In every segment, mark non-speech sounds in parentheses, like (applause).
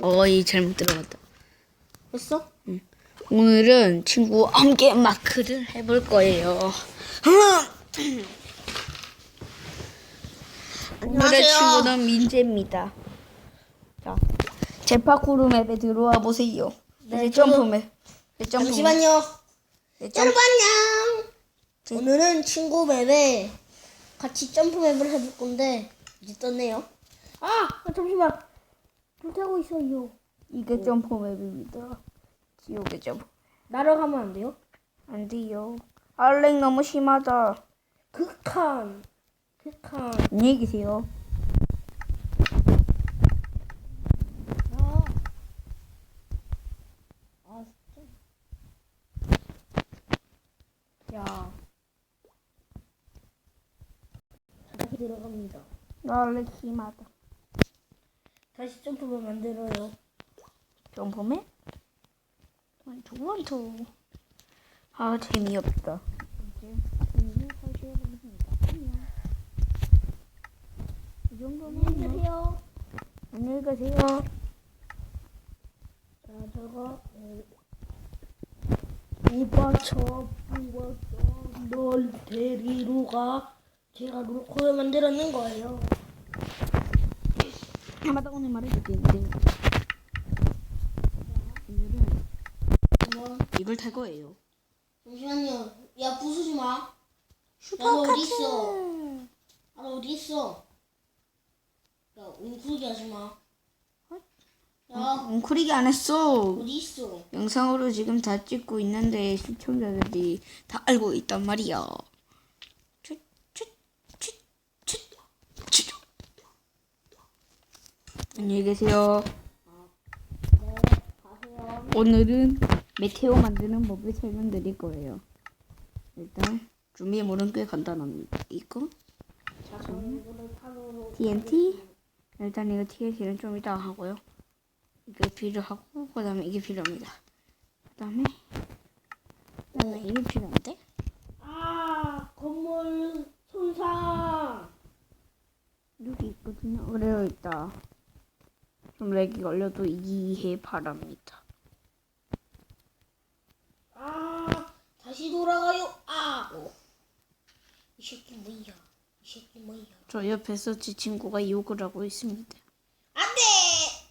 어이 잘못 들어갔다. 했어? 오늘은 친구와 함께 마크를 해볼 거예요. (clears throat) 오늘의 안녕하세요. 친구는 민재입니다. 자, 제파쿠르 맵에 들어와 보세요. 네, 이제 점프 맵. 네, 점프 맵. 잠시만요. 네, 점프. 안녕. 오늘은 친구 맵에 같이 점프 맵을 해볼 건데 이제 떴네요. 아, 아, 잠시만. 불타고 있어요. 이게 점프 맵입니다. 지옥의 점프. 날아가면 안 돼요? 안 돼요. 알렉 너무 심하다. 극한. 극한. 안녕히 계세요. 아. 아. 야. 다시 들어갑니다. 알렉 심하다. 다시 점프를 만들어요. 점프 맵? 원투 원투. 아 재미없다. 이제 재미를 다시 해보겠습니다. 안녕. 이 정도면 뭐- 안녕하세요. 안녕히 가세요. 자, 저거 뽑아쳐 뽑아쳐 널 데리러 가 제가 롤코를 만들어낸 거예요 아, 맞다 오늘 말해도 되는데 오늘은 뭐, 이걸 탈 거예요. 잠시만요. 야 부수지 마. 너 어디 있어? 아, 너 어디 있어? 야 웅크리게 하지 마. 야, 웅크리기 안 했어. 어디 있어? 영상으로 지금 다 찍고 있는데 시청자들이 다 알고 있단 말이야. 안녕히 계세요. 오늘은 메테오 만드는 법을 설명드릴 거예요. 일단 준비물은 꽤 간단합니다. 이거 TNT 일단 이거 TNT는 좀 이따 하고요. 이게 필요하고 그다음에 이게 필요합니다. 그다음에 그다음에 이게 필요한데 아, 건물 손상. 여기 있거든요. 그래요 있다. 좀 렉이 걸려도 이해 바랍니다. 아, 다시 돌아가요. 아, 오. 이 새끼 뭐야? 이 새끼 뭐야? 저 옆에서 제 친구가 욕을 하고 있습니다. 안돼,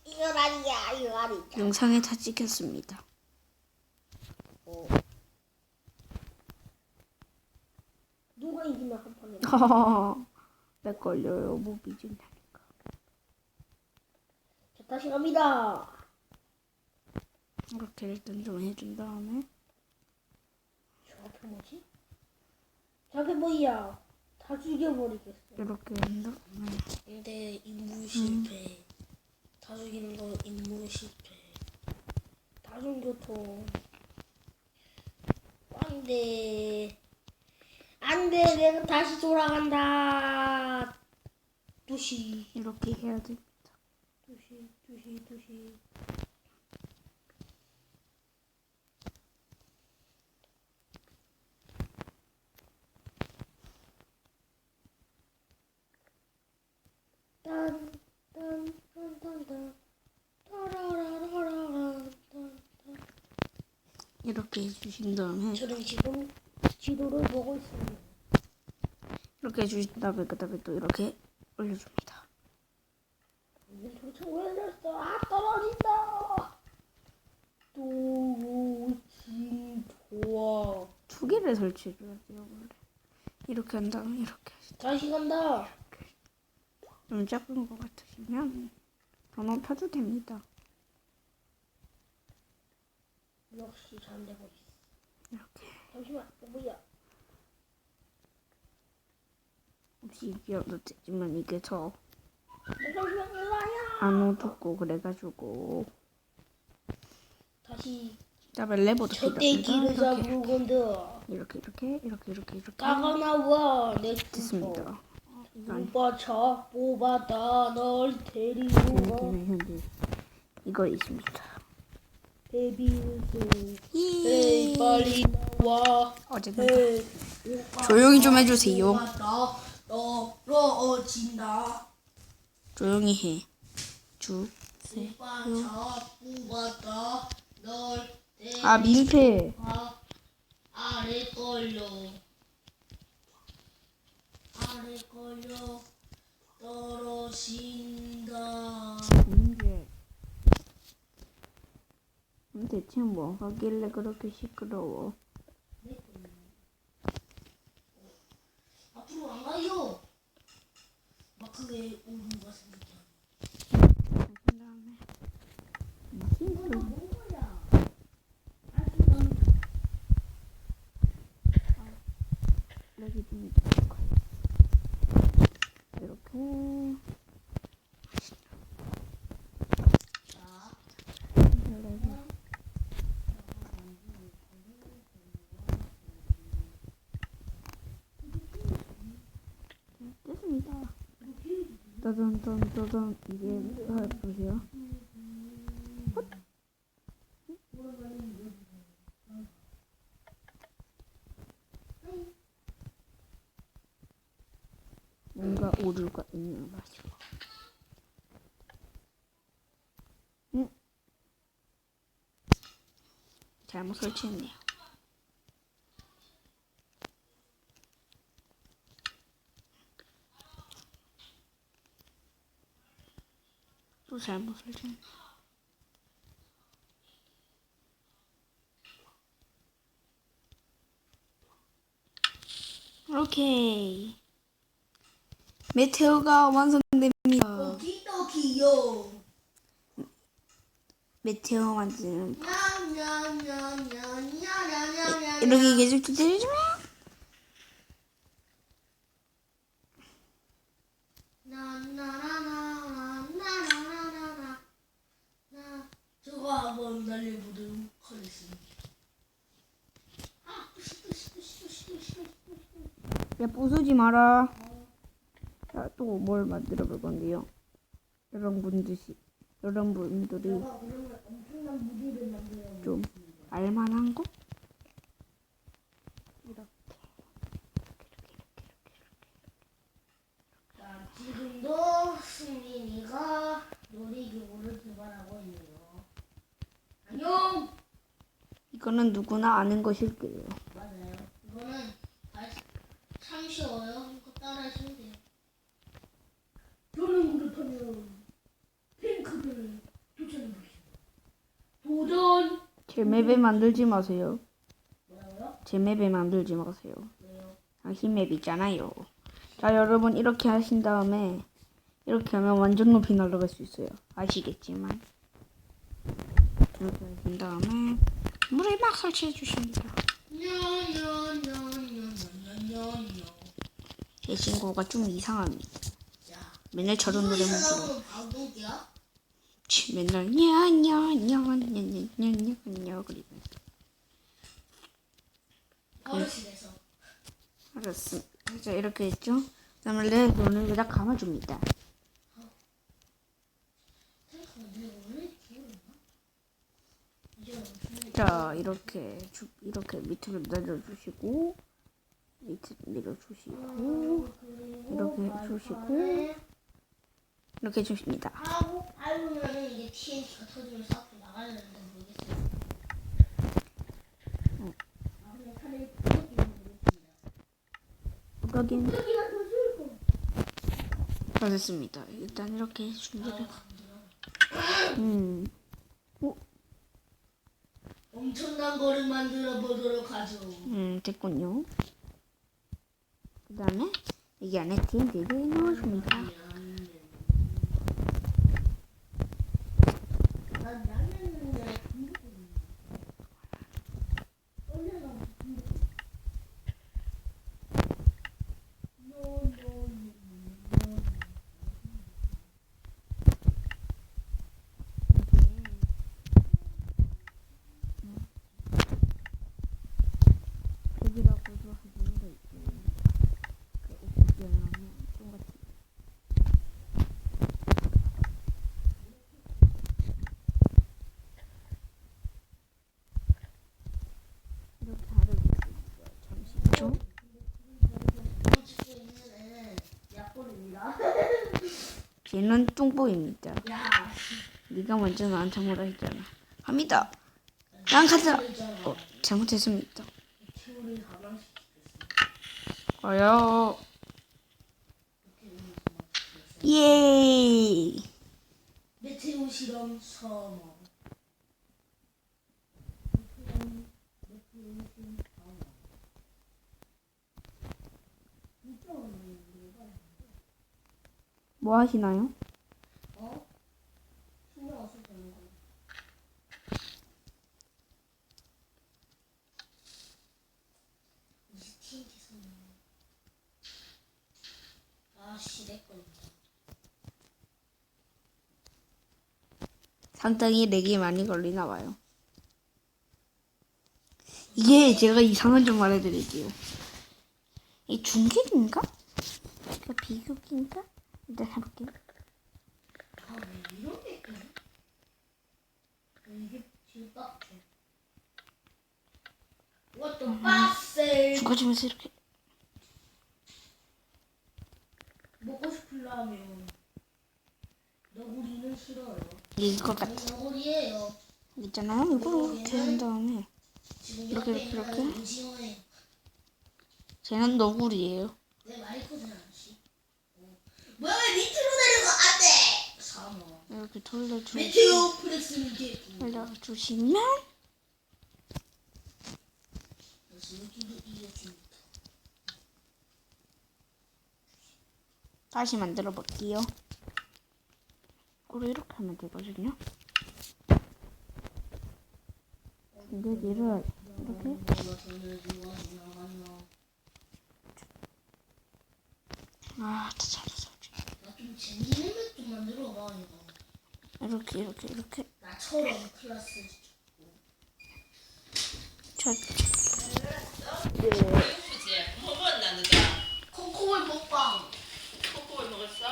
이건 아니야, 이거 아니야. 영상에 다 찍혔습니다. 어. 누가 이기면 한 판에. (laughs) 렉 걸려요. 무비준다니까. 자, 다시 갑니다. 이렇게 일단 좀 해준 다음에 저 앞에 뭐지? 저게 뭐야? 다 죽여버리겠어. 이렇게 한 다음에 근데 임무 실패. 다 죽이는 거 임무 실패. 다중교통. 안 돼. 안 돼, 내가 다시 돌아간다. 두시, 이렇게 해야 돼. 딴, 딴. 이렇게 해주신 다음에 저는 지금 지도를 보고 있습니다. 이렇게 해주신 다음에 그 다음에 또 이렇게 올려줍니다. 도대체 왜 이랬어? 아 떨어진다. 또지 좋아. 두 설치해줘야 돼요 원래. 이렇게 한 다음에 이렇게 하시. 다시 간다. 좀 작은 것 같으시면 더 높여도 됩니다. 역시 잘 되고 있어. 이렇게 잠시만, 뭐야? 혹시 이겨도 되지만 이게 더 잠시만, 일로 와요. 안 어둡고 그래가지고 다시 그다음에 레버도 필요합니다. 이렇게 잡을 건데 이렇게 이렇게 이렇게 이렇게 이렇게 까가 나와 내 됐습니다. 뽑아쳐 뽑았다 널 데리고 가 현재는 현재 이거 있습니다. 베비 우스 에이 빨리 나와 어쨌든 조용히 좀 해주세요. 나 떨어진다 조용히 해. 주. 오빠 저 뽑았다. 널 아 민폐. 아, 아래 걸려. 아래 걸려. 떨어진다. 민폐. 대체 뭐 하길래 그렇게 시끄러워? 앞으로 안 가요. 막 그게 오는 것 같습니다. 그 다음에 힌트. 뭔 거야? 여기 좀 이렇게 자, 됐습니다. 따단 이게 아, 보세요. 뭔가 오류가 있는 맛이고. 음. 잘못 설치했네요. 너무 잘못 설정. 오케이. 메테오가 완성됩니다. 기요 메테오 만드는. 거. 이렇게 계속 두드리지 마. 야 부수지 마라. 자, 또 뭘 만들어 볼 건데요. 여러분들이 여러분들이. 좀 알만한 거? 이렇게 자, 지금도 승민이가 놀이기구를 개발하고 있네요. 안녕. 이거는 누구나 아는 것일 거예요. 맞아요. 이거는 아, 참 쉬워요. 이거 따라 하시면 돼요. 저는 그렇다면 핑크를 도전해보겠습니다. 도전! 제 맵에 만들지 마세요. 뭐라고요? 제 맵에 만들지 마세요. 왜요? 당신 맵 있잖아요. 자, 여러분 이렇게 하신 다음에 이렇게 하면 완전 높이 날아갈 수 있어요. 아시겠지만 이렇게 하신 다음에 물에 막 설치해 주십니다. 제 친구가 좀 이상합니다. 자, 맨날 저런 노래만? 치, 맨날 냐냐냐냐냐냐냐 그리면서 어르신에서. 알았어. 자 이렇게 했죠. 그다음에 내 눈을 여기다 감아줍니다. 자 이렇게 주, 이렇게 밑으로 내려주시고 밑에 내려주시고 이렇게 해주시고 이렇게 해주십니다. 하고 밟으면 이게 TNT가 터지면서 앞으로 나가려는데 모르겠어요. 아, 그냥 차라리 구석기를 모르겠습니다. 여긴 구석기가 더 좋을 거. 다 됐습니다. 일단 이렇게 해줍니다. 아, 음 엄청난 거를 만들어 보도록 하죠. 음, 됐군요. 그 다음에 여기 안에 TNT를 넣어줍니다. 난 라면은 왜 언제나 백이라고도 하시는 거 있고, 그 옥수수하면 똑같이. 이렇게 하려고 있어요. 잠시만요. 찍고 있는 뚱보입니다. 야, 네가 먼저 나한테 뭐라 했잖아. 합니다. 난 가자. 어, 잘못했습니다. 와요. 예. 메테오 실험 서 뭐 하시나요? 어? 신경 안 써도 되는 거. TNT 선물. 아씨 내 거. 상당히 렉이 많이 걸리나 봐요. 이게 제가 이상한 점 말해드릴게요. 이 중계인가? 이거 비교기인가? 일단 해볼게요. 아왜 이런 게 있지? 이게 지금 빡쳐. What the 빡세? 죽어지면서 이렇게 먹고 싶으려면 너구리는 싫어요. 아니 같아. 너구리예요. 있잖아요. 이거 이렇게 한 다음에 지금 이렇게, 옆에 이렇게, 있는? 오징어예요. 쟤는 너구리예요. 내. 어. 뭐야 왜 밑으로 내려가 안돼. 사모. 이렇게 돌려주 메테오 플렉스는 게. 돌려주시면 여기도 이어줍니다. 다시 만들어 볼게요. 이거를 이렇게 하면 되거든요. 중계기를 이렇게 아, 다 잘했어. 나좀 재밌는 것좀 만들어봐 이거. 이렇게 이렇게 이렇게 나처럼 클래스. 저 배고프지? 뭐 먹었나 너가? 코코볼 먹방. 코코볼 먹었어?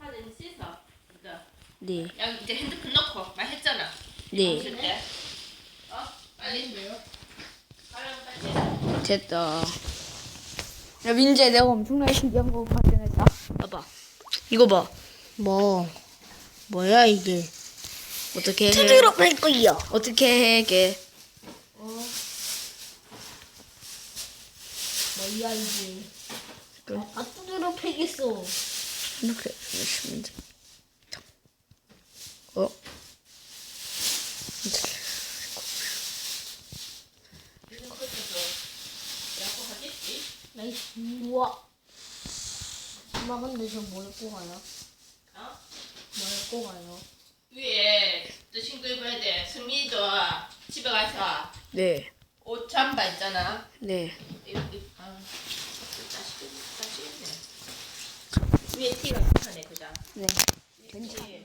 하는 씻어. 진짜. 네, 야 이제 핸드폰 넣고 말 했잖아. 네, 없을 때. 어? 빨리 아닌데요? 빨리 빨리. 됐다. 야 민재 내가 엄청나게 신기한 거 발견했다. 이거 봐. 뭐 뭐야 이게? 어떻게 해? 투드로 뺄 거야. 어떻게 해? 이게 어. 뭐야 이게? 그래. 아 투드로 패겠어. 이렇게 하시면 돼. 어? 나이스. 우와. 엄마 근데 저 뭐 입고 가요? 어? 뭐 입고 가요? 위에 또 신고 입어야 돼. 승민이도 집에 가서 네, 옷 잠바 있잖아. 네. 입. 아, 다시 다시 위에 티가 괜찮네 그자. 네. 괜찮네.